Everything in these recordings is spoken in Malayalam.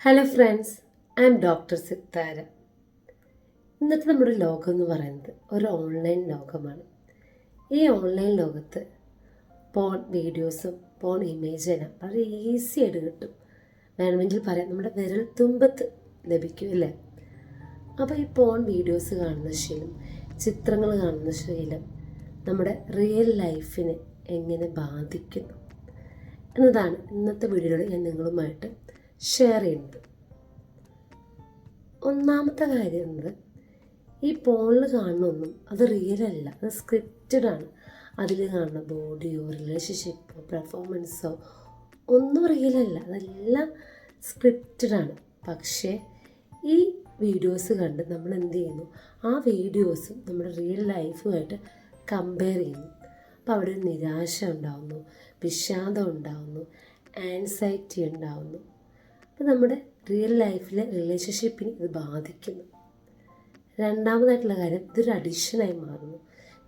Hello friends I'm doctor Sithara ഇന്നത്തെ നമ്മുടെ ലോകം എന്ന് പറയുന്നത് ഒരു ഓൺലൈൻ ലോകമാണ്. ഈ ഓൺലൈൻ ലോകത്ത് പോൺ വീഡിയോസും പോൺ ഇമേജും എല്ലാം വളരെ ഈസി ആയിട്ട് കിട്ടും. വേണമെങ്കിൽ പറയാം നമ്മുടെ വിരൽ തുമ്പത്ത് ലഭിക്കും അല്ലേ? അപ്പോൾ ഈ പോൺ വീഡിയോസ് കാണുന്ന ശീലം ചിത്രങ്ങൾ കാണുന്ന ശീലം നമ്മുടെ റിയൽ ലൈഫിനെ എങ്ങനെ ബാധിക്കുന്നു എന്നതാണ് ഇന്നത്തെ വീഡിയോയിൽ ഞാൻ നിങ്ങളുമായിട്ട് ഷെയർ ചെയ്യുന്നത്. ഒന്നാമത്തെ കാര്യം എന്നത് ഈ പോണിൽ കാണുന്നൊന്നും അത് റിയൽ അല്ല. അത് സ്ക്രിപ്റ്റഡ് ആണ്. അതിൽ കാണുന്ന ബോഡിയോ റിലേഷൻഷിപ്പോ പെർഫോമൻസോ ഒന്നും റിയൽ അല്ല. അതെല്ലാം സ്ക്രിപ്റ്റഡ് ആണ്. പക്ഷേ ഈ വീഡിയോസ് കണ്ട് നമ്മൾ എന്ത് ചെയ്യുന്നു? ആ വീഡിയോസും നമ്മുടെ റിയൽ ലൈഫുമായിട്ട് കമ്പയർ ചെയ്യുന്നു. അപ്പോൾ അവിടെ നിരാശ ഉണ്ടാവുന്നു വിഷാദം ഉണ്ടാവുന്നു ആൻസൈറ്റി ഉണ്ടാവുന്നു. അപ്പോൾ നമ്മുടെ റിയൽ ലൈഫിലെ റിലേഷൻഷിപ്പിനെ ഇത് ബാധിക്കുന്നു. രണ്ടാമതായിട്ടുള്ള കാര്യം ഇതൊരു അഡിക്ഷനായി മാറുന്നു.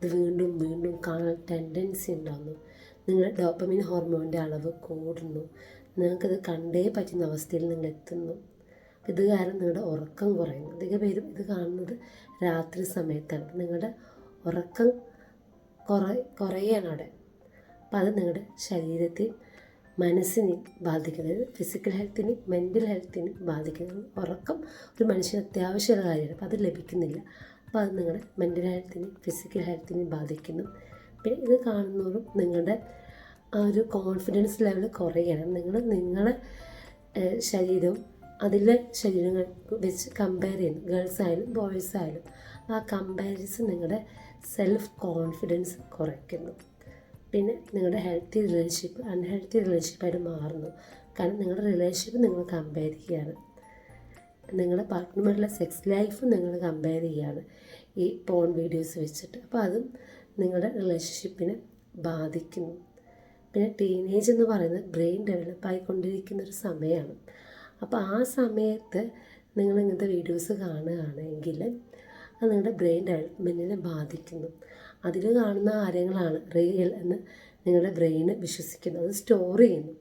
ഇത് വീണ്ടും വീണ്ടും കാണാൻ ടെൻഡൻസി ഉണ്ടാകുന്നു. നിങ്ങൾ ഡോപ്പമിൻ ഹോർമോണിന്റെ അളവ് കൂടുന്നു. നിങ്ങൾക്കത് കണ്ടേ പറ്റുന്ന അവസ്ഥയിൽ നിങ്ങൾ എത്തുന്നു. ഇത് കാരണം നിങ്ങളുടെ ഉറക്കം കുറയുന്നു. അധികം പേരും ഇത് കാണുന്നത് രാത്രി സമയത്താണ്. നിങ്ങളുടെ ഉറക്കം കുറ കുറയാണ് അവിടെ. അപ്പം അത് നിങ്ങളുടെ ശരീരത്തെ മനസ്സിനെ ബാധിക്കുന്നത് ഫിസിക്കൽ ഹെൽത്തിനെ മെന്റൽ ഹെൽത്തിനെ ബാധിക്കുന്നത് ഉറക്കം ഒരു മനുഷ്യന് അത്യാവശ്യമുള്ള കാര്യമാണ്. അപ്പോൾ അത് ലഭിക്കുന്നില്ല. അപ്പോൾ അത് നിങ്ങളുടെ മെന്റൽ ഹെൽത്തിനെ ഫിസിക്കൽ ഹെൽത്തിനെ ബാധിക്കുന്നു. പിന്നെ ഇത് കാണുന്നതോറും നിങ്ങളുടെ ആ ഒരു കോൺഫിഡൻസ് ലെവൽ കുറയണം. നിങ്ങൾ നിങ്ങളെ ഏഹ്, ശരീരവും അതിലെ ശരീരങ്ങൾ വെച്ച് കമ്പയർ ചെയ്യുന്നു. ഗേൾസ് ആയാലും ബോയ്സ് ആയാലും ആ കമ്പാരിസൺ നിങ്ങളുടെ സെൽഫ് കോൺഫിഡൻസ് കുറയ്ക്കുന്നു. പിന്നെ നിങ്ങളുടെ ഹെൽത്തി റിലേഷൻഷിപ്പ് അൺഹെൽത്തി റിലേഷൻഷിപ്പായിട്ട് മാറുന്നു. കാരണം നിങ്ങളുടെ റിലേഷൻഷിപ്പ് നിങ്ങൾ കമ്പയർ ചെയ്യുകയാണ്. നിങ്ങളുടെ പാർട്ട്ണറുമായിട്ടുള്ള സെക്സ് ലൈഫ് നിങ്ങൾ കമ്പയർ ചെയ്യുകയാണ്. ഈ പോൺ വീഡിയോസ് വെച്ചിട്ട്. അപ്പോൾ അതും നിങ്ങളുടെ റിലേഷൻഷിപ്പിനെ ബാധിക്കുന്നു. പിന്നെ ടീനേജ് എന്ന് പറയുന്നത് ബ്രെയിൻ ഡെവലപ്പ് ആയിക്കൊണ്ടിരിക്കുന്ന ഒരു സമയമാണ്. അപ്പോൾ ആ സമയത്ത് നിങ്ങൾ ഇങ്ങനത്തെ വീഡിയോസ് കാണുകയാണെങ്കിൽ അത് നിങ്ങളുടെ ബ്രെയിൻ ഡെവലപ്മെന്റിനെ ബാധിക്കുന്നു. അതിൽ കാണുന്ന കാര്യങ്ങളാണ് റിയൽ എന്ന് നിങ്ങളുടെ ബ്രെയിന് വിശ്വസിക്കുന്നു. അത് സ്റ്റോർ ചെയ്യുന്നു.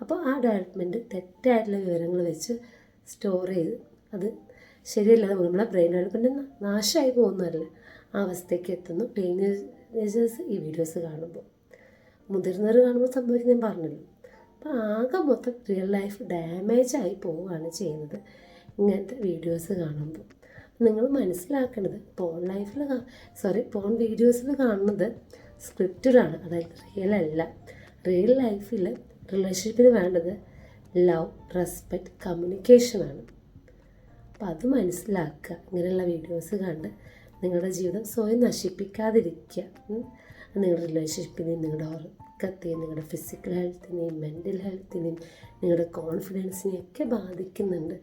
അപ്പോൾ ആ ഡെവലപ്മെന്റ് തെറ്റായിട്ടുള്ള വിവരങ്ങൾ വെച്ച് സ്റ്റോർ ചെയ്ത് അത് ശരിയല്ല നമ്മളെ ബ്രെയിൻ ഡെവലപ്മെന്റ് നാശമായി പോകുന്നതല്ല? ആ അവസ്ഥയ്ക്ക് എത്തുന്നു. ടീനേജേഴ്സ് ഈ വീഡിയോസ് കാണുമ്പോൾ. മുതിർന്നവർ കാണുമ്പോൾ സംഭവിക്കുന്നത് ഞാൻ പറഞ്ഞല്ലോ. അപ്പോൾ ആകെ മൊത്തം റിയൽ ലൈഫ് ഡാമേജ് ആയി പോവുകയാണ് ചെയ്യുന്നത് ഇങ്ങനത്തെ വീഡിയോസ് കാണുമ്പോൾ. നിങ്ങൾ മനസ്സിലാക്കേണ്ടത് പോൺ ലൈഫിൽ സോറി പോൺ വീഡിയോസിൽ കാണുന്നത് സ്ക്രിപ്റ്റഡാണ് അതായത് റിയൽ അല്ല. റിയൽ ലൈഫിൽ റിലേഷൻഷിപ്പിന് വേണ്ടത് ലവ് റെസ്പെക്റ്റ് കമ്മ്യൂണിക്കേഷനാണ് അപ്പം അത് മനസ്സിലാക്കുക. ഇങ്ങനെയുള്ള വീഡിയോസ് കണ്ട് നിങ്ങളുടെ ജീവിതം സ്വയം നശിപ്പിക്കാതിരിക്കുക. നിങ്ങളുടെ റിലേഷൻഷിപ്പിനെയും നിങ്ങളുടെ ഉറക്കത്തെയും നിങ്ങളുടെ ഫിസിക്കൽ ഹെൽത്തിനെയും മെന്റൽ ഹെൽത്തിനെയും നിങ്ങളുടെ കോൺഫിഡൻസിനെയും ഒക്കെ ബാധിക്കുന്നുണ്ട്.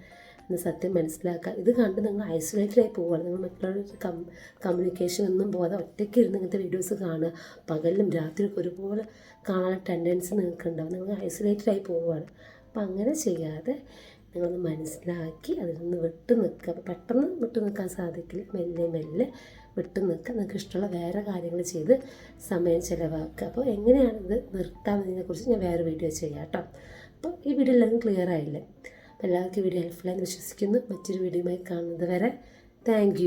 എന്ന് സത്യം മനസ്സിലാക്കുക. ഇത് കണ്ട് നിങ്ങൾ ഐസൊലേറ്റഡ് ആയി പോവുകയാണ്. നിങ്ങൾ മറ്റുള്ളവരുടെ കം കമ്മ്യൂണിക്കേഷൻ ഒന്നും പോകാതെ ഒറ്റയ്ക്ക് ഇരുന്ന് ഇങ്ങനത്തെ വീഡിയോസ് കാണുക. പകലിലും രാത്രിയൊക്കെ ഒരുപോലെ കാണാൻ ടെൻഡൻസി നിങ്ങൾക്ക് ഉണ്ടാവും. നിങ്ങൾ ഐസൊലേറ്റഡ് ആയി പോവുകയാണ്. അപ്പം അങ്ങനെ ചെയ്യാതെ നിങ്ങളൊന്ന് മനസ്സിലാക്കി അതിൽ നിന്ന് വിട്ടു നിൽക്കുക. അപ്പോൾ പെട്ടെന്ന് വിട്ടു നിൽക്കാൻ സാധിക്കില്ല. മെല്ലെ മെല്ലെ വിട്ടു നിൽക്കുക. നിങ്ങൾക്ക് ഇഷ്ടമുള്ള വേറെ കാര്യങ്ങൾ ചെയ്ത് സമയം ചിലവാക്കുക. അപ്പോൾ എങ്ങനെയാണ് ഇത് നിർത്താമെന്നതിനെക്കുറിച്ച് ഞാൻ വേറെ വീഡിയോ ചെയ്യാം കേട്ടോ. അപ്പോൾ ഈ വീഡിയോ എല്ലാവരും ക്ലിയർ ആയില്ലേ? അപ്പോൾ എല്ലാവർക്കും വീഡിയോ ഹെൽപ്ഫുള്ളായി വിശ്വസിക്കുന്നു. മറ്റൊരു വീഡിയോയുമായി കാണുന്നത് വരെ താങ്ക്